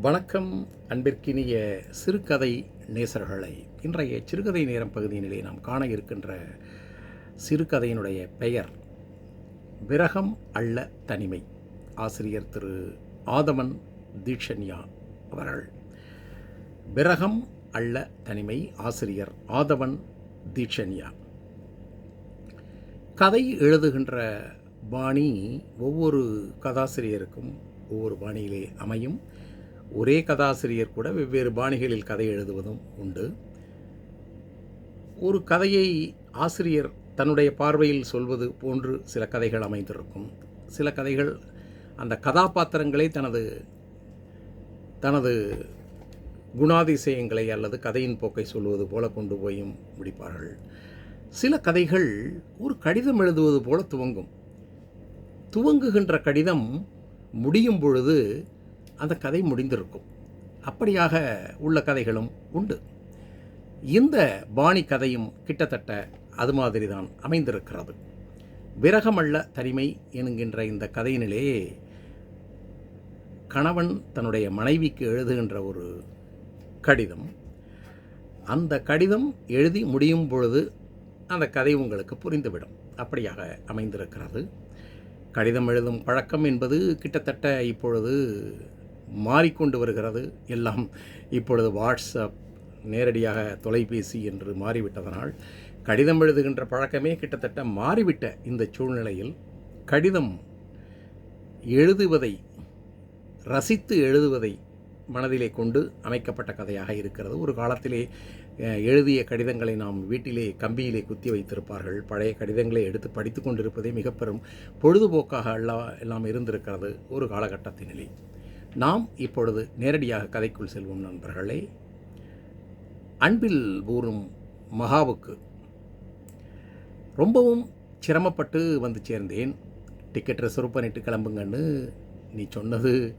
வணக்கம் அன்பிற்கினிய சிறுகதை நேசர்களை. இன்றைய சிறுகதை நேரம் பகுதியினிலே நாம் காண இருக்கின்ற சிறுகதையினுடைய பெயர் விரகம் அல்ல தனிமை ஆசிரியர் திரு. ஆதமன் தீட்சன்யா அவர்கள். விரகம் அல்ல தனிமை ஆசிரியர் ஆதவன் தீட்சன்யா கதை எழுதுகின்ற பாணி ஒவ்வொரு கதாசிரியருக்கும் ஒவ்வொரு பாணியிலே அமையும். ஒரே கதாசிரியர் கூட வெவ்வேறு பாணிகளில் கதை எழுதுவதும் உண்டு. ஒரு கதையை ஆசிரியர் தன்னுடைய பார்வையில் சொல்வது போன்று சில கதைகள் அமைந்திருக்கும். சில கதைகள் அந்த கதாபாத்திரங்களை தனது தனது குணாதிசயங்களை அல்லது கதையின் போக்கை சொல்வது போல கொண்டு போயும் முடிப்பார்கள். சில கதைகள் ஒரு கடிதம் எழுதுவது போல துவங்கும். துவங்குகின்ற கடிதம் முடியும் பொழுது அந்த கதை முடிந்திருக்கும். அப்படியாக உள்ள கதைகளும் உண்டு. இந்த பாணி கதையும் கிட்டத்தட்ட அது மாதிரி தான் அமைந்திருக்கிறது. விரகமல்ல தனிமை என்கின்ற இந்த கதையினிலே கணவன் தன்னுடைய மனைவிக்கு எழுதுகின்ற ஒரு கடிதம். அந்த கடிதம் எழுதி முடியும் பொழுது அந்த கதை உங்களுக்கு புரிந்துவிடும். அப்படியாக அமைந்திருக்கிறது. கடிதம் எழுதும் பழக்கம் என்பது கிட்டத்தட்ட இப்பொழுது மாறிக்கொண்டு வருகிறது. எல்லாம் இப்பொழுது வாட்ஸ்அப் நேரடியாக தொலைபேசி என்று மாறிவிட்டதனால் கடிதம் எழுதுகின்ற பழக்கமே கிட்டத்தட்ட மாறிவிட்ட இந்த சூழ்நிலையில் கடிதம் எழுதுவதை ரசித்து எழுதுவதை மனதிலே கொண்டு அமைக்கப்பட்ட கதையாக இருக்கிறது. ஒரு காலத்திலே எழுதிய கடிதங்களை நாம் வீட்டிலே கம்பியிலே குத்தி வைத்திருப்பார்கள். பழைய கடிதங்களை எடுத்து படித்து கொண்டிருப்பதே மிக பெரும் பொழுதுபோக்காக எல்லாம் எல்லாம் இருந்திருக்கிறது ஒரு காலகட்டத்தினிலே. நாம் இப்பொழுது நேரடியாக கதைக்குள் செல்வோம் நண்பர்களே. அன்பில் ஊறும் மகாவுக்கு ரொம்பவும் சிரமப்பட்டு வந்து சேர்ந்தேன். டிக்கெட் ரிசர்வ் பண்ணிட்டு கிளம்புங்கன்னு நீ சொன்னது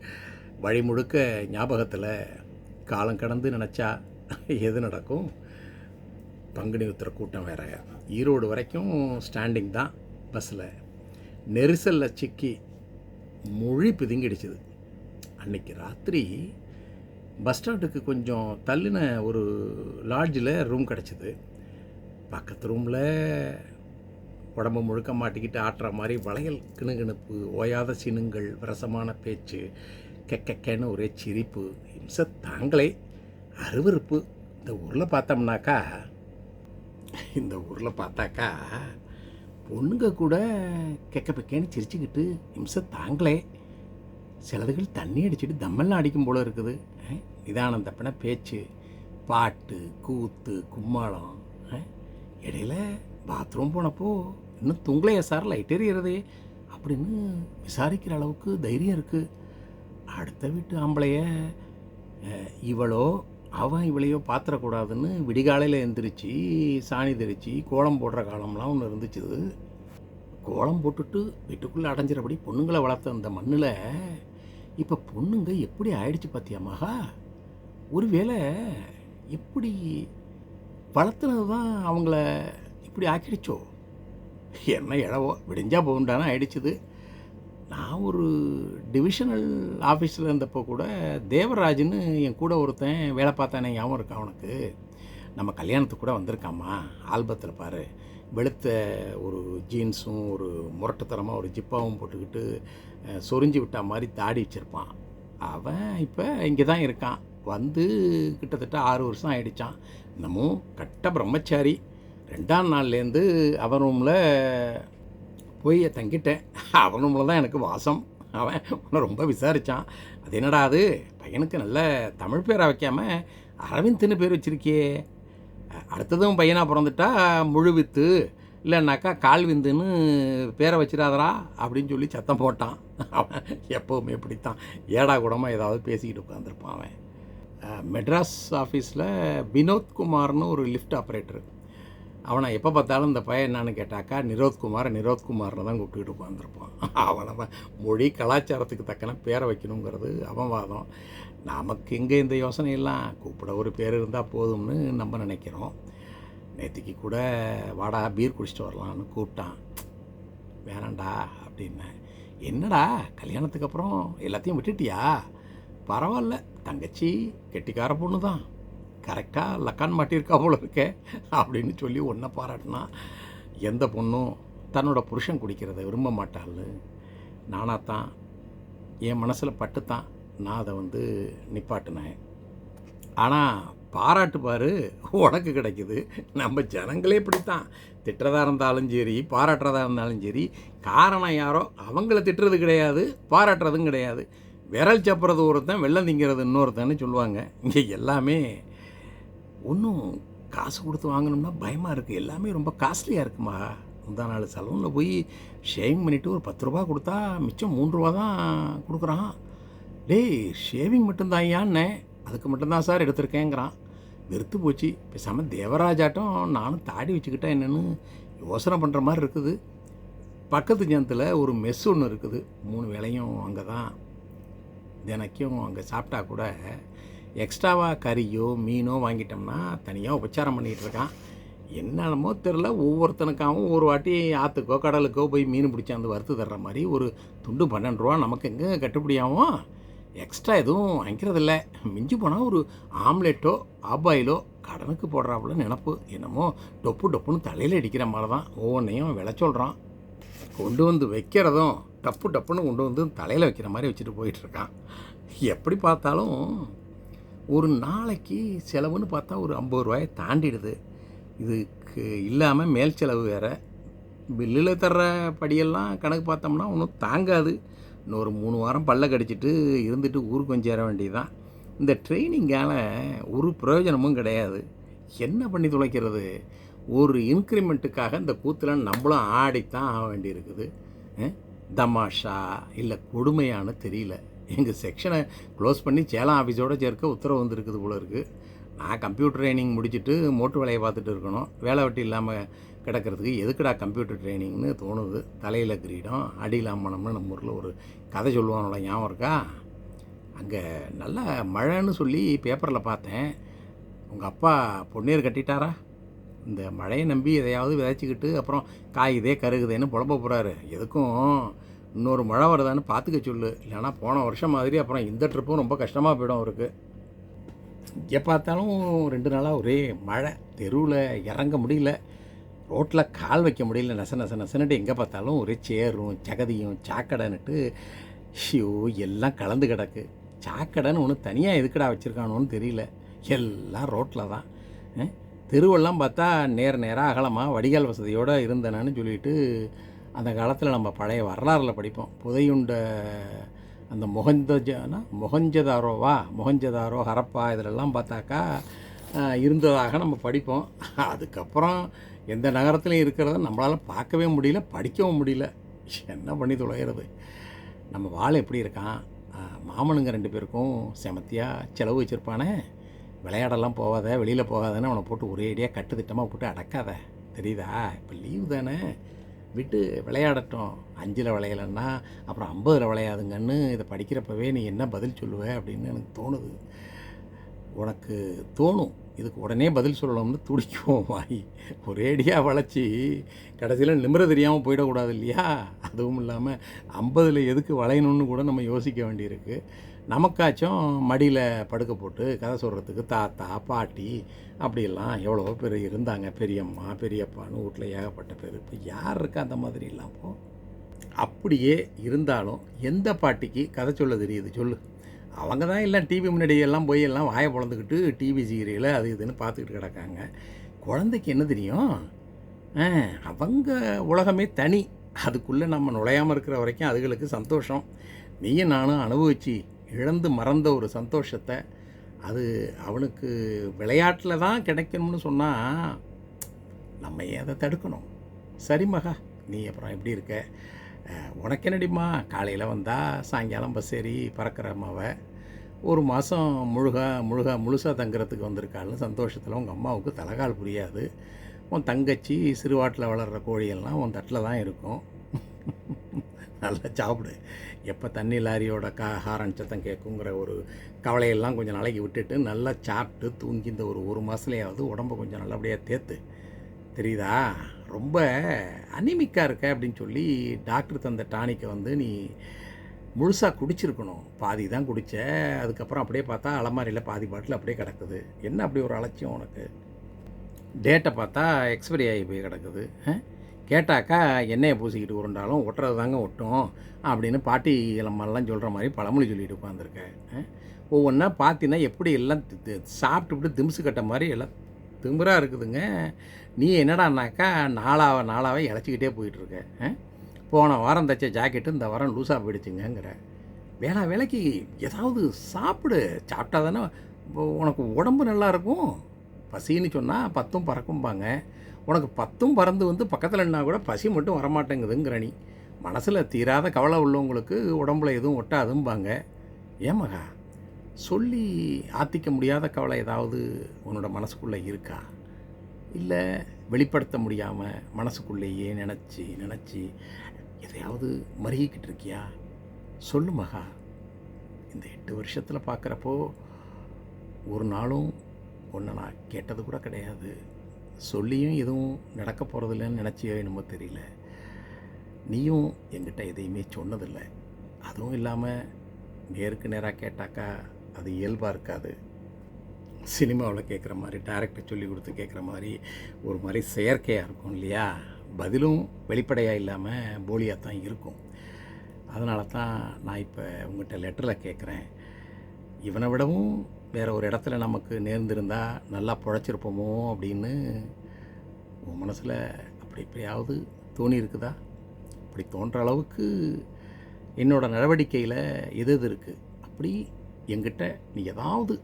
வழி முழுக்க ஞாபகத்தில் காலம் கடந்து நினச்சா எது நடக்கும்? பங்குனி உத்திர கூட்டம் வேற. ஈரோடு வரைக்கும் ஸ்டாண்டிங் தான் பஸ்ஸில் நெரிசலில் சிக்கி மொழி பிதுங்கிடுச்சுது. அன்னைக்கு ராத்திரி பஸ் ஸ்டாண்டுக்கு கொஞ்சம் தள்ளின ஒரு லாட்ஜில் ரூம் கிடச்சிது. பக்கத்து ரூமில் உடம்பு முழுக்க மாட்டிக்கிட்டு ஆட்டுற மாதிரி வளையல் கிணுகிணுப்பு ஓயாத சினுங்கள் விரசமான பேச்சு கெக்கெக்கன்னு ஒரே சிரிப்பு இம்ச தாங்களே அருவருப்பு. இந்த ஊரில் பார்த்தோம்னாக்கா இந்த ஊரில் பார்த்தாக்கா பொண்ணுங்க கூட கெக்க பெக்கேன்னு சிரிச்சுக்கிட்டு இம்ச தாங்களே. சிலதுகள் தண்ணி அடிச்சுட்டு தம்மெல்லாம் அடிக்கும் போல இருக்குது. நிதானம் தப்பின பேச்சு பாட்டு கூத்து கும்மாளம் இடையில பாத்ரூம் போனப்போ இன்னும் துங்கலையா சார் லைட் எறிகிறதே அப்படின்னு விசாரிக்கிற அளவுக்கு தைரியம் இருக்குது அடுத்த வீட்டு ஆம்பளைய இவளோ அவன் இவளையோ பாத்திரக்கூடாதுன்னு விடிகாலையில் எந்திரிச்சு சாணி தெரிச்சு கோலம் போடுற காலம்லாம் ஒன்று இருந்துச்சு. கோலம் போட்டுட்டு வீட்டுக்குள்ளே அடைஞ்சிறபடி பொண்ணுங்களை வளர்த்த அந்த மண்ணில் இப்போ பொண்ணுங்க எப்படி ஆயிடுச்சு பார்த்தியா மகா? ஒருவேளை எப்படி வளர்த்துனது தான் அவங்கள இப்படி ஆக்கிடுச்சோ? என்ன இழவோ விடிஞ்சா போகுண்டானா ஆயிடுச்சுது. நான் ஒரு டிவிஷனல் ஆஃபீஸில் இருந்தப்போ கூட தேவராஜ்னு என் கூட ஒருத்தன் வேலை பார்த்தானே ஞாபகம் இருக்கான் அவனுக்கு? நம்ம கல்யாணத்துக்கு கூட வந்திருக்காம்மா ஆல்பத்தில் பாரு. வெளுத்த ஒரு ஜீன்ஸும் ஒரு முரட்டுத்தனமாக ஒரு ஜிப்பாவும் போட்டுக்கிட்டு சொரிஞ்சு விட்டா மாதிரி தாடி வச்சுருப்பான். அவன் இப்போ இங்கே தான் இருக்கான். வந்து கிட்டத்தட்ட ஆறு வருஷம் ஆயிடுச்சான் இன்னமும் கட்ட பிரம்மச்சாரி. ரெண்டாம் நாள்லேருந்து அவன் ரூமில் போய் தங்கிட்டேன். அவன் ரூமில் தான் எனக்கு வாசம். அவன் உன்னை ரொம்ப விசாரித்தான் அது என்னடா அது? பையனுக்கு நல்ல தமிழ் பேரை வைக்காமல் அரவிந்த்னு பேர் வச்சுருக்கியே. அடுத்ததும் பையனாக பிறந்துட்டா முழு வித்து இல்லைன்னாக்கா கால் விந்துன்னு பேரை வச்சிடாதரா அப்படின்னு சொல்லி சத்தம் போட்டான். அவன் எப்போவுமே இப்படித்தான். ஏடா கூடமாக ஏதாவது பேசிக்கிட்டு உட்காந்துருப்பான் அவன். மெட்ராஸ் ஆஃபீஸில் வினோத்குமார்னு ஒரு லிஃப்ட் ஆப்ரேட்டர். அவனை எப்போ பார்த்தாலும் இந்த பையன் என்னன்னு கேட்டாக்கா நிரோத்குமார் நிரோத்குமார்னு தான் கூப்பிட்டுக்கிட்டு உட்காந்துருப்பான் அவனை மொழி கலாச்சாரத்துக்கு தக்கன பேரை வைக்கணுங்கிறது அவன் வாதம். நமக்கு எங்கே இந்த யோசனை எல்லாம் கூப்பிட ஒரு பேர் இருந்தால் போதும்னு நம்ம நினைக்கிறோம். நேற்றுக்கு கூட வாடா பீர் குடிச்சிட்டு வரலான்னு கூப்பிட்டான். வேணாண்டா அப்படின்னேன் என்னடா கல்யாணத்துக்கு அப்புறம் எல்லாத்தையும் விட்டுட்டியா? பரவாயில்ல தங்கச்சி கெட்டிக்கார பொண்ணு தான் கரெக்டாக லக்கான் மாட்டியிருக்கா போல இருக்க அப்படின்னு சொல்லி ஒன்றை பாராட்டினா எந்த பொண்ணும் தன்னோட புருஷன் குடிக்கிறத விரும்ப மாட்டாள் நானாக தான் என் மனசில் பட்டுத்தான். நான் அதை வந்து நிப்பாட்டினேன். ஆனால் பாராட்டு பாரு உனக்கு கிடைக்குது. நம்ம ஜனங்களே இப்படித்தான். திட்டுறதா இருந்தாலும் சரி பாராட்டுறதா இருந்தாலும் சரி காரணம் யாரோ அவங்கள திட்டுறது கிடையாது பாராட்டுறதும் கிடையாது. விரல் சப்புறது ஒருத்தன் வெள்ளம் திங்கிறது இன்னொருத்தன்னு சொல்லுவாங்க. இங்கே எல்லாமே ஒன்றும் காசு கொடுத்து வாங்கணும்னா பயமாக இருக்குது எல்லாமே ரொம்ப காஸ்ட்லியாக இருக்குமா? முந்தா நாள் சலூனில் போய் ஷேவிங் பண்ணிவிட்டு ஒரு பத்து ரூபா கொடுத்தா மிச்சம் மூன்று ரூபா தான் கொடுக்குறான். டேய் ஷேவிங் மட்டும்தான் ஐயான்னு அதுக்கு மட்டும்தான் சார் எடுத்திருக்கேங்கிறான். வெறுத்து போச்சு. பேசாமல் தேவராஜாட்டம் நானும் தாடி வச்சுக்கிட்டா என்னென்னு யோசனை பண்ணுற மாதிரி இருக்குது. பக்கத்து ஜனத்தில் ஒரு மெஸ் ஒன்று இருக்குது. மூணு வேலையும் அங்கே தான் தினைக்கும் அங்கே சாப்பிட்டா கூட எக்ஸ்ட்ராவாக கறியோ மீனோ வாங்கிட்டோம்னா தனியாக உபச்சாரம் பண்ணிகிட்டு இருக்கான். என்னமோ தெரில ஒவ்வொருத்தனுக்காகவும் ஒரு வாட்டி ஆற்றுக்கோ கடலுக்கோ போய் மீன் பிடிச்சாந்து வறுத்து தர்ற மாதிரி ஒரு துண்டு பன்னெண்டு ரூபா நமக்கு எங்கே கட்டுப்படியாகும்? எக்ஸ்ட்ரா எதுவும் வாங்கிக்கிறதில்ல. மிஞ்சி போனால் ஒரு ஆம்லெட்டோ ஆபாயிலோ கடனுக்கு போடுறாப்புல நினப்பு. என்னமோ டொப்பு டொப்புன்னு தலையில் அடிக்கிற மாதிரி தான் ஒவ்வொன்றையும் விளை சொல்கிறான் கொண்டு வந்து வைக்கிறதும் டப்பு டப்புன்னு கொண்டு வந்து தலையில் வைக்கிற மாதிரி வச்சுட்டு போயிட்டுருக்கான். எப்படி பார்த்தாலும் ஒரு நாளைக்கு செலவுன்னு பார்த்தா ஒரு ஐம்பது ரூபாயை தாண்டிடுது. இதுக்கு இல்லாமல் மேல் செலவு வேறு. பில்லில் தர்ற படியெல்லாம் கணக்கு பார்த்தோம்னா ஒன்றும் தாங்காது. இன்னொரு மூணு வாரம் பல்ல கடிச்சிட்டு இருந்துட்டு ஊருக்கு கொஞ்சம் சேர வேண்டியதுதான். இந்த ட்ரைனிங்கால் ஒரு பிரயோஜனமும் கிடையாது. என்ன பண்ணி துளைக்கிறது? ஒரு இன்க்ரிமெண்ட்டுக்காக இந்த கூத்தில் நம்மளும் ஆடித்தான் ஆக வேண்டியிருக்குது. தமாஷா இல்லை கொடுமையான்னு தெரியல. எங்கள் செக்ஷனை க்ளோஸ் பண்ணி சேலம் ஆஃபீஸோடு சேர்க்க உத்தரவு வந்திருக்குது போல இருக்குது நான் கம்ப்யூட்டர் ட்ரைனிங் முடிச்சுட்டு மோட்டு வேலையை பார்த்துட்டு இருக்கணும். வேலை வெட்டி இல்லாமல் கிடக்கிறதுக்கு எதுக்குடா கம்ப்யூட்டர் ட்ரைனிங்னு தோணுது. தலையில் கிரீடம் அடியில் அம்மனம்னு நம்ம ஊரில் ஒரு கதை சொல்லுவாங்கள ஞாபகம் இருக்கா? அங்கே நல்லா மழைன்னு சொல்லி பேப்பரில் பார்த்தேன். உங்கள் அப்பா பொன்னீர் கட்டிட்டாரா? இந்த மழையை நம்பி எதையாவது விதைச்சிக்கிட்டு அப்புறம் காயுதே கருகுதேன்னு புலம்ப போகிறாரு எதுக்கும்? இன்னொரு மழை வருதான்னு பார்த்துக்க சொல்லு. இல்லைன்னா போன வருஷம் மாதிரி அப்புறம் இந்த ட்ரிப்பும் ரொம்ப கஷ்டமாக போயிடும் அவருக்கு. எங்கே பார்த்தாலும் ரெண்டு நாளாக ஒரே மழை. தெருவில் இறங்க முடியல. ரோட்டில் கால் வைக்க முடியல நச நச நசன்னுட்டு எங்கே பார்த்தாலும் ஒரே சேரும் சகதியும் சாக்கடைன்னுட்டு ஷியோ எல்லாம் கலந்து கிடக்கு. சாக்கடைன்னு ஒன்று தனியாக எதுக்குடா வச்சுருக்கானோன்னு தெரியல. எல்லாம் ரோட்டில் தான். தெருவெல்லாம் பார்த்தா நேர் நேராக அகலமாக வடிகால் வசதியோடு இருந்தேனான்னு சொல்லிட்டு அந்த காலத்தில் நம்ம பழைய வரலாறில் படிப்போம். புதையுண்ட அந்த முகஞ்சஜனா முகஞ்சதாரோவா? முகஞ்சதாரோ ஹரப்பா இதிலெல்லாம் பார்த்தாக்கா இருந்ததாக நம்ம படிப்போம். அதுக்கப்புறம் எந்த நகரத்துலையும் இருக்கிறத நம்மளால் பார்க்கவே முடியல படிக்கவும் முடியல. என்ன பண்ணி தொலைகிறது? நம்ம வாள் எப்படி இருக்கான்? மாமனுங்க ரெண்டு பேருக்கும் செமத்தியாக செலவு வச்சுருப்பானே. விளையாடலாம் போகாத வெளியில் போகாதன்னு அவனை போட்டு ஒரேடியாக கட்டு திட்டமாக போட்டு அடக்காத. தெரியுதா? இப்போ லீவு தானே. விட்டு விளையாடட்டும். அஞ்சில் விளையலைன்னா அப்புறம் ஐம்பதில் விளையாதுங்கன்னு இதை படிக்கிறப்பவே நீ என்ன பதில் சொல்லுவ அப்படின்னு எனக்கு தோணுது. உனக்கு தோணும். இதுக்கு உடனே பதில் சொல்லணும்னு துடிக்கும் வாய். ஒரேடியாக வளைச்சி கடைசியில் நிமிர தெரியாமல் போயிடக்கூடாது இல்லையா? அதுவும் இல்லாமல் ஐம்பதில் எதுக்கு வளையணும்னு கூட நம்ம யோசிக்க வேண்டியிருக்கு. நமக்காச்சும் மடியில் படுக்க போட்டு கதை சொல்கிறதுக்கு தாத்தா பாட்டி அப்படியெல்லாம் எவ்வளோ பேர் இருந்தாங்க. பெரியம்மா பெரியப்பான்னு வீட்டில் ஏகப்பட்ட பேர். இப்போ யார் இருக்கா அந்த மாதிரிலாம் இல்லாமல் அப்படியே இருந்தாலும் எந்த பாட்டிக்கு கதை சொல்ல தெரியுது? சொல்லு. அவங்க தான் எல்லாம் டிவி முன்னாடி எல்லாம் போய் எல்லாம் வாயை பிளந்துக்கிட்டு டிவி சீரியல் அது இதுன்னு பார்த்துக்கிட்டு கிடக்காங்க. குழந்தைக்கு என்ன தெரியும்? அவங்க உலகமே தனி. அதுக்குள்ளே நம்ம நுழையாமல் இருக்கிற வரைக்கும் அதுகளுக்கு சந்தோஷம். நீயும் நானும் அனுபவிச்சு இழந்து மறந்த ஒரு சந்தோஷத்தை அது அவனுக்கு விளையாட்டில் தான் கிடைக்கணும்னு சொன்னால் நம்ம அதை தடுக்கணும்? சரி மகா நீ அப்புறம் எப்படி இருக்க? உனக்கு என்னடிம்மா? காலையில் வந்தால் சாயங்காலம் பஸ் ஏறி பறக்கிற அம்மாவை ஒரு மாதம் முழுகா முழுகா முழுசாக தங்குறதுக்கு வந்திருக்காள்னு சந்தோஷத்தில் உங்கள் அம்மாவுக்கு தலைகால் புரியாது. உன் தங்கச்சி சிறுவாட்டில் வளர்கிற கோழியெல்லாம் உன் தட்டில் தான் இருக்கும். நல்லா சாப்பிடு. எப்போ தண்ணி லாரியோட கா ஹாரன் சத்தம் கேட்குங்கிற ஒரு கவலையெல்லாம் கொஞ்சம் நாளைக்கு விட்டுட்டு நல்லா சாப்பிட்டு தூங்கி இந்த ஒரு ஒரு மாதத்துலேயாவது உடம்ப கொஞ்சம் நல்லபடியாக தேத்து. தெரியுதா? ரொம்ப அனிமிக்காக இருக்க அப்படின்னு சொல்லி டாக்டர் தந்த டானிக்கை வந்து நீ முழுசாக குடிச்சிருக்கணும். பாதி தான் குடித்த அதுக்கப்புறம் அப்படியே பார்த்தா அலமாரியில் பாதி பாட்டில் அப்படியே கிடக்குது. என்ன அப்படி ஒரு அலட்சியம் உனக்கு? டேட்டை பார்த்தா எக்ஸ்பைரி ஆகி போய் கிடக்குது. கேட்டாக்கா எண்ணெயை பூசிக்கிட்டு உருண்டாலும் ஒட்டுறது தாங்க ஒட்டும் அப்படின்னு பாட்டி இளமெல்லாம் சொல்கிற மாதிரி பழமொழி சொல்லிட்டு உட்காந்துருக்க ஒவ்வொன்றா பார்த்தீங்கன்னா எப்படி எல்லாம் சாப்பிட்டு தி- சாப்பிட்டுவிட்டு திம்சு கட்ட மாதிரி எல்லாம் திமிராக இருக்குதுங்க. நீ என்னடானாக்கா நாளாவ நாளாவே இழைச்சிக்கிட்டே போயிட்டுருக்க. போன வாரம் தைச்ச ஜாக்கெட்டு இந்த வாரம் லூஸாக போயிடுச்சுங்கங்கிற. வேளா வேலைக்கு ஏதாவது சாப்பிடு. சாப்பிட்டா தானே உனக்கு உடம்பு நல்லா இருக்கும். பசின்னு சொன்னால் பத்தும் பறக்கும்பாங்க. உனக்கு பத்தும் பறந்து வந்து பக்கத்தில் நின்னா கூட பசி மட்டும் வரமாட்டேங்குதுங்கிற நீ. மனசில் தீராத கவலை உள்ளவங்களுக்கு உடம்புல எதுவும் ஒட்டாதும்பாங்க. ஏன் மகா? சொல்லி ஆத்திக்க முடியாத கவலை ஏதாவது உன்னோட மனசுக்குள்ளே இருக்கா? இல்லை வெளிப்படுத்த முடியாமல் மனசுக்குள்ளேயே நினச்சி நினச்சி எதையாவது மருகிக்கிட்டு இருக்கியா? சொல்லு மகா. இந்த எட்டு வருஷத்தில் பார்க்குறப்போ ஒரு நாளும் ஒன்று நான் கேட்டது கூட கிடையாது. சொல்லியும் எதுவும் நடக்க போகிறதில்லன்னு நினச்சியோ என்னமோ தெரியல. நீயும் என்கிட்ட எதையுமே சொன்னதில்லை. அதுவும் இல்லாமல் நேருக்கு நேராக கேட்டாக்கா அது இயல்பாக இருக்காது. சினிமாவில் கேட்குற மாதிரி டேரக்டர் சொல்லி கொடுத்து கேட்குற மாதிரி ஒரு மாதிரி செயற்கையாக இருக்கும் இல்லையா? பதிலும் வெளிப்படையாக இல்லாமல் போலியாக தான் இருக்கும். அதனால தான் நான் இப்போ உங்கள்கிட்ட லெட்டரில் கேட்குறேன் இவனை விடவும் வேறு ஒரு இடத்துல நமக்கு நேர்ந்திருந்தா நல்லா பொழைச்சிருப்போமோ அப்படின்னு உன் மனசில் அப்படி எப்படியாவது தோணி இருக்குதா? அப்படி தோன்ற அளவுக்கு என்னோடய நடவடிக்கையில் எது எது இருக்குது அப்படி என்கிட்ட நீ ஏதாவது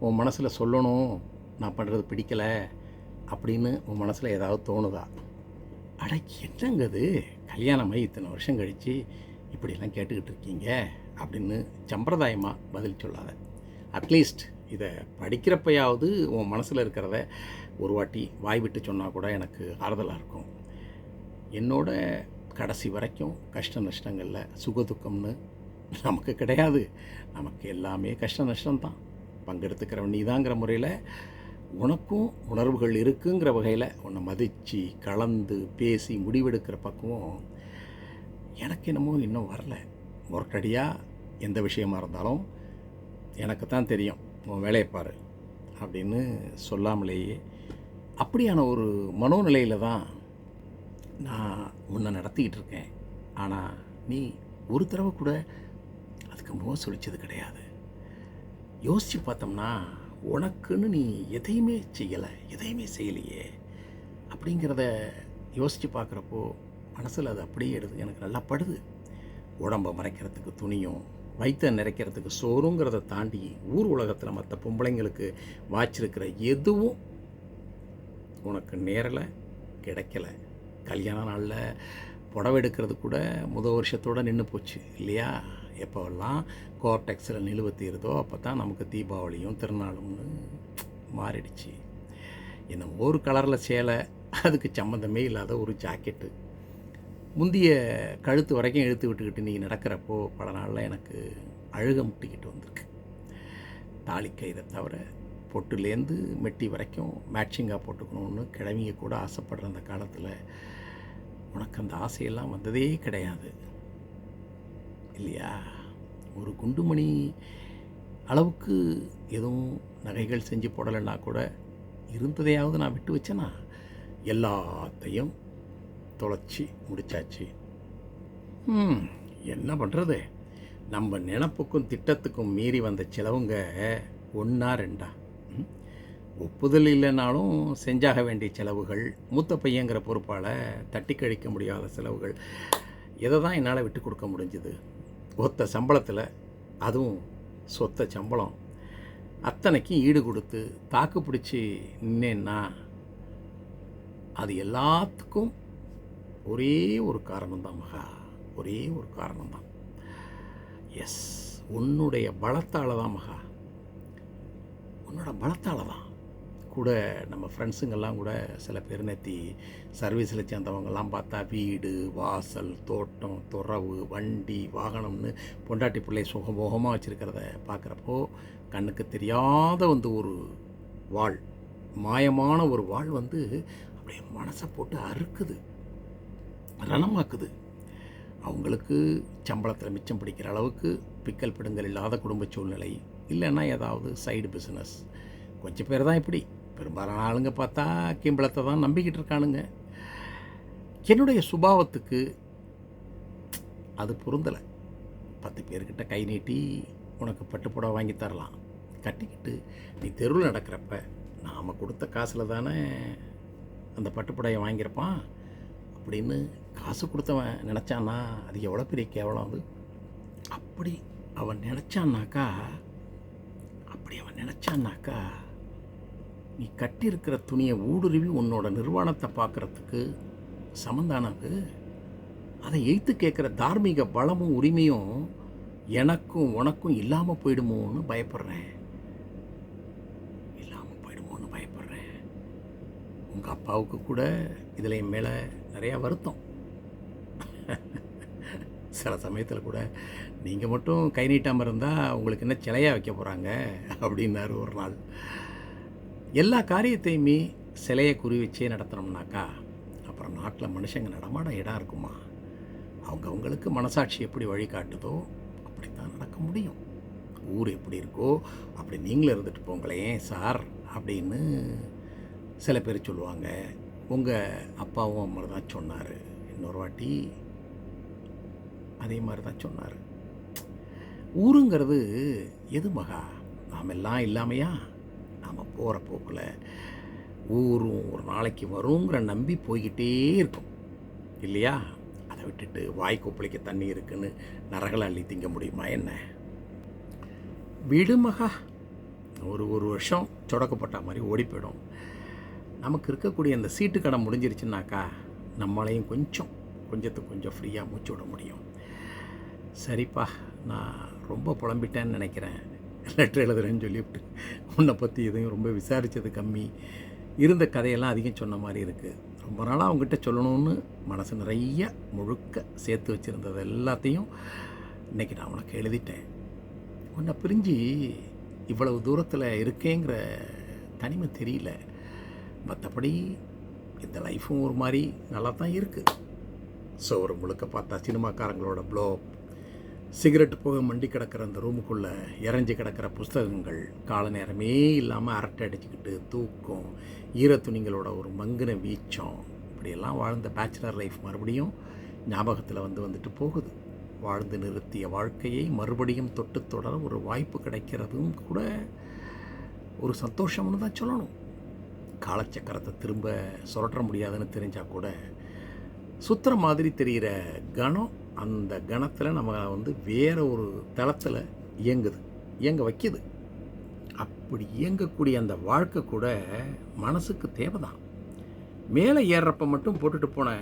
உன் மனசில் சொல்லணும் நான் பண்ணுறது பிடிக்கலை அப்படின்னு உன் மனசில் ஏதாவது தோணுதா? அட என்னங்கிறது கல்யாணம் கல்யாணமாகி இத்தனை வருஷம் கழித்து இப்படியெல்லாம் கேட்டுக்கிட்டு இருக்கீங்க அப்படின்னு சம்பிரதாயமாக பதில் சொல்லாத. அட்லீஸ்ட் இதை படிக்கிறப்பையாவது உன் மனசில் இருக்கிறத ஒரு வாட்டி வாய் விட்டு சொன்னால் கூட எனக்கு ஆறுதலாக இருக்கும். என்னோட கடைசி வரைக்கும் கஷ்ட நஷ்டங்களில் சுகதுக்கம்னு நமக்கு கிடையாது. நமக்கு எல்லாமே கஷ்ட நஷ்டம்தான். பங்கெடுத்துக்கிறவன் நீதாங்கிற முறையில் உனக்கும் உணர்வுகள் இருக்குங்கிற வகையில் உன்னை மதித்து கலந்து பேசி முடிவெடுக்கிற பக்குவம் எனக்கு என்னமோ இன்னும் வரல. முரட்டடியாக எந்த விஷயமா இருந்தாலும் எனக்கு தான் தெரியும். உன் வேலையை பாரு அப்படின்னு சொல்லாமலேயே அப்படியான ஒரு மனோநிலையில் தான் நான் உன்னை நடத்திக்கிட்டு இருக்கேன். ஆனால் நீ ஒரு தடவை கூட அதுக்கு முகம் சுழிச்சது கிடையாது. யோசித்து பார்த்தோம்னா உனக்குன்னு நீ எதையுமே செய்யலை எதையுமே செய்யலையே அப்படிங்கிறத யோசித்து பார்க்குறப்போ மனசில் அது அப்படியே எடுது எனக்கு நல்லா படுது. உடம்பை மறைக்கிறதுக்கு துணியும் வயிற்றை நிறைக்கிறதுக்கு சோறுங்கிறத தாண்டி ஊர் உலகத்தில் மற்ற பொம்பளைங்களுக்கு வாய்ச்சிருக்கிற எதுவும் உனக்கு நேரில் கிடைக்கல. கல்யாண நாளில் புடவை எடுக்கிறது கூட முத வருஷத்தோடு நின்று போச்சு இல்லையா? எப்போல்லாம் கோர்டெக்ஸில் நிலுவை தீருதோ அப்போ தான் நமக்கு தீபாவளியும் திருநாளும்னு மாறிடுச்சு. என்ன ஒரு கலரில் சேலை அதுக்கு சம்மந்தமே இல்லாத ஒரு ஜாக்கெட்டு. முந்தைய கழுத்து வரைக்கும் இழுத்து விட்டுக்கிட்டு நீ நடக்கிறப்போ பல நாளில் எனக்கு அழுக முட்டிக்கிட்டு வந்திருக்கு. தாலி தவிர பொட்டுலேருந்து மெட்டி வரைக்கும் மேட்சிங்காக போட்டுக்கணும்னு கிழவிங்க கூட ஆசைப்படுற அந்த காலத்தில் உனக்கு அந்த ஆசையெல்லாம் வந்ததே கிடையாது. இல்லையா? ஒரு குண்டுமணி அளவுக்கு எதுவும் நகைகள் செஞ்சு போடலைன்னா கூட இருந்ததையாவது நான் விட்டு வச்சேனா? எல்லாத்தையும் தொலைச்சி முடிச்சாச்சு. என்ன பண்ணுறது நம்ம நினப்புக்கும் திட்டத்துக்கும் மீறி வந்த செலவுங்க ஒன்றா ரெண்டா? ம்? ஒப்புதல் இல்லைனாலும் செஞ்சாக வேண்டிய செலவுகள் மூத்த பையங்கிற பொறுப்பால் தட்டி கழிக்க முடியாத செலவுகள் இதை தான் என்னால் விட்டு கொடுக்க முடிஞ்சுது? ஒத்த சம்பளத்தில் அதுவும் சொத்த சம்பளம். அத்தனைக்கும் ஈடு கொடுத்து தாக்கு பிடிச்சி நின்னேன்னா அது எல்லாத்துக்கும் ஒரே ஒரு காரணம்தான் மகா. ஒரே ஒரு காரணம்தான். எஸ் உன்னுடைய பலத்தால் தான் மகா. உன்னோட பலத்தால் தான் கூட நம்ம ஃப்ரெண்ட்ஸுங்கெல்லாம் கூட சில பேர் நேத்தி சர்வீஸில் சேர்ந்தவங்கெல்லாம் பார்த்தா வீடு வாசல் தோட்டம் துறவு வண்டி வாகனம்னு பொண்டாட்டி பிள்ளை சுகபோகமாக வச்சுருக்கிறத பார்க்குறப்போ கண்ணுக்கு தெரியாத வந்து ஒரு வாழ் மாயமான ஒரு வாழ் வந்து அப்படியே மனசை போட்டு அறுக்குது ரணமாக்குது. அவங்களுக்கு சம்பளத்தில் மிச்சம் பிடிக்கிற அளவுக்கு பிக்கல் பிடுங்கல் இல்லாத குடும்ப சூழ்நிலை இல்லைன்னா ஏதாவது சைடு பிஸ்னஸ் கொஞ்சம் பேர் தான் இப்படி. பெரும்பாலான ஆளுங்க பார்த்தா கிம்பளத்தை தான் நம்பிக்கிட்டு இருக்கானுங்க. என்னுடைய சுபாவத்துக்கு அது பொருந்தலை. பத்து பேர்கிட்ட கை நீட்டி உனக்கு பட்டுப்புடவை வாங்கி தரலாம். கட்டிக்கிட்டு நீ தெருவில் நடக்கிறப்ப நாம் கொடுத்த காசில் தானே அந்த பட்டுப்புடையை வாங்கியிருப்பான். அப்படின்னு காசு கொடுத்தவன் நினச்சான்னா அது எவ்வளோ பெரிய கேவலம் அது? அப்படி அவன் நினச்சான்னாக்கா அப்படி அவன் நினச்சான்னாக்கா நீ கட்டியிருக்கிற துணியை ஊடுருவி உன்னோட நிர்வாணத்தை பார்க்குறதுக்கு சமந்தானது அதை? எய்த்து கேட்குற தார்மீக பலமும் உரிமையும் எனக்கும் உனக்கும் இல்லாமல் போயிடுமோன்னு பயப்படுறேன். இல்லாமல் போயிடுமோன்னு பயப்படுறேன். உங்கள் அப்பாவுக்கு கூட இதில் என் மேலே நிறையா வருத்தம். சில சமயத்தில் கூட நீங்கள் மட்டும் கை நீட்டாமல் இருந்தால் உங்களுக்கு என்ன சிலையாக வைக்க போகிறாங்க அப்படின்னாரு ஒரு நாள். எல்லா காரியத்தையுமே சிலையை குறி வச்சே நடத்தினோம்னாக்கா அப்புறம் நாட்டில் மனுஷங்க நடமாட இடம் இருக்குமா? அவங்க அவங்களுக்கு மனசாட்சி எப்படி வழிகாட்டுதோ அப்படி தான் நடக்க முடியும். ஊர் எப்படி இருக்கோ அப்படி நீங்களும் இருந்துட்டு போங்களேன் சார் அப்படின்னு சில பேர் சொல்லுவாங்க. உங்கள் அப்பாவும் அம்மா தான் சொன்னார். இன்னொரு வாட்டி அதே மாதிரி தான் சொன்னார். ஊருங்கிறது எது மகா? நாம் எல்லாம் இல்லாமையா? நாம் போகிற போக்கில் ஊரும் ஒரு நாளைக்கு வருங்கிற நம்பி போய்கிட்டே இருக்கும். இல்லையா? அதை விட்டுட்டு வாய் கொப்பளிக்க தண்ணி இருக்குன்னு நரகளை அள்ளி திங்க முடியுமா என்ன? விடுமகா. ஒரு ஒரு வருஷம் சொடக்கப்பட்ட மாதிரி ஓடி போயிடும் நமக்கு இருக்கக்கூடிய அந்த சீட்டு கடை முடிஞ்சிருச்சுனாக்கா நம்மளையும் கொஞ்சம் கொஞ்சத்துக்கு கொஞ்சம் ஃப்ரீயாக மூச்சு விட முடியும். சரிப்பா நான் ரொம்ப புலம்பிட்டேன்னு நினைக்கிறேன். லெட்டர் எழுதுறேன்னு சொல்லிவிட்டு உன்னை பற்றி எதையும் ரொம்ப விசாரித்தது கம்மி. இருந்த கதையெல்லாம் அதிகம் சொன்ன மாதிரி இருக்குது ரொம்ப நாளாக அவங்ககிட்ட சொல்லணும்னு மனசு நிறைய முழுக்க சேர்த்து வச்சுருந்தது எல்லாத்தையும் இன்றைக்கி நான் உனக்கு எழுதிட்டேன். உன்னை பிரிஞ்சு இவ்வளவு தூரத்தில் இருக்கேங்கிற தனிமை தெரியல. மற்றபடி இந்த லைஃப்பும் ஒரு மாதிரி நல்லா தான் இருக்குது ஸோ ஒரு முழுக்க பார்த்தா சினிமாக்காரங்களோட ப்ளோ சிகரெட் போக மண்டி கிடக்கிற அந்த ரூமுக்குள்ளே இறஞ்சி கிடக்கிற புஸ்தகங்கள் கால நேரமே இல்லாமல் அரட்டை அடிச்சுக்கிட்டு தூக்கம் ஈரத்துணிங்களோட ஒரு மங்கின வீச்சம் இப்படியெல்லாம் வாழ்ந்த பேச்சுலர் லைஃப் மறுபடியும் ஞாபகத்தில் வந்து வந்துட்டு போகுது. வாழ்ந்து நிறுத்திய வாழ்க்கையை மறுபடியும் தொட்டு தொடர ஒரு வாய்ப்பு கிடைக்கிறதும் கூட ஒரு சந்தோஷம்னு தான் சொல்லணும். காலச்சக்கரத்தை திரும்ப சுரட்ட முடியாதுன்னு தெரிஞ்சால் கூட சுத்துற மாதிரி தெரிகிற கணம் அந்த கணத்தில் நம்ம வந்து வேறு ஒரு தளத்தில் இயங்குது. இயங்க வைக்கிது. அப்படி இயங்கக்கூடிய அந்த வாழ்க்கை கூட மனசுக்கு தேவைதான். மேலே ஏறுறப்ப மட்டும் போட்டுட்டு போன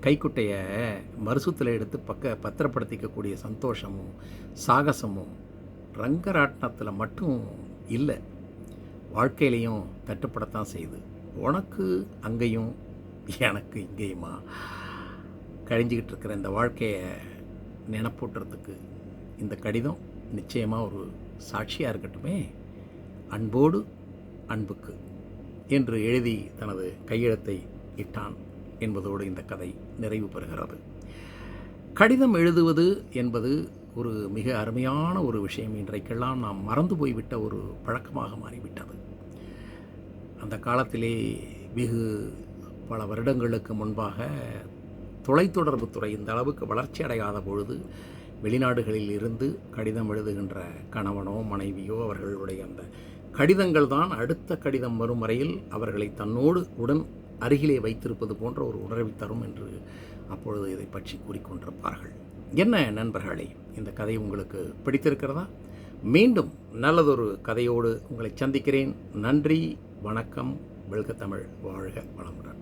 கைக்குட்டையை மறுசுத்தில் எடுத்து பக்க பத்திரப்படுத்திக்கக்கூடிய சந்தோஷமும் சாகசமும் ரங்கராட்டினத்தில் மட்டும் இல்லை. வாழ்க்கையிலையும் தட்டுப்படத்தான் செய்யுது. உனக்கு அங்கேயும் எனக்கு இங்கேயுமா? கழிஞ்சிக்கிட்டு இருக்கிற இந்த வாழ்க்கையை நினப்பூட்டுறதுக்கு இந்த கடிதம் நிச்சயமாக ஒரு சாட்சியாக இருக்கட்டுமே. அன்போடு அன்புக்கு என்று எழுதி தனது கையெழுத்தை இட்டான் என்பதோடு இந்த கதை நிறைவு பெறுகிறது. கடிதம் எழுதுவது என்பது ஒரு மிக அருமையான ஒரு விஷயம். இன்றைக்கெல்லாம் நாம் மறந்து போய்விட்ட ஒரு பழக்கமாக மாறிவிட்டது. அந்த காலத்திலே வெகு பல வருடங்களுக்கு முன்பாக தொலைத்தொடர்பு துறை இந்த அளவுக்கு வளர்ச்சி அடையாத பொழுது வெளிநாடுகளில் இருந்து கடிதம் எழுதுகின்ற கணவனோ மனைவியோ அவர்களுடைய அந்த கடிதங்கள் தான் அடுத்த கடிதம் வரும் வரையில் அவர்களை தன்னோடு உடன் அருகிலே வைத்திருப்பது போன்ற ஒரு உணர்வை தரும் என்று அப்பொழுது இதை பற்றி கூறிக்கொண்டிருப்பார்கள். என்ன நண்பர்களே இந்த கதை உங்களுக்கு பிடித்திருக்கிறதா? மீண்டும் நல்லதொரு கதையோடு உங்களை சந்திக்கிறேன். நன்றி வணக்கம் வெல்க தமிழ் வாழ்க வளமுடன்.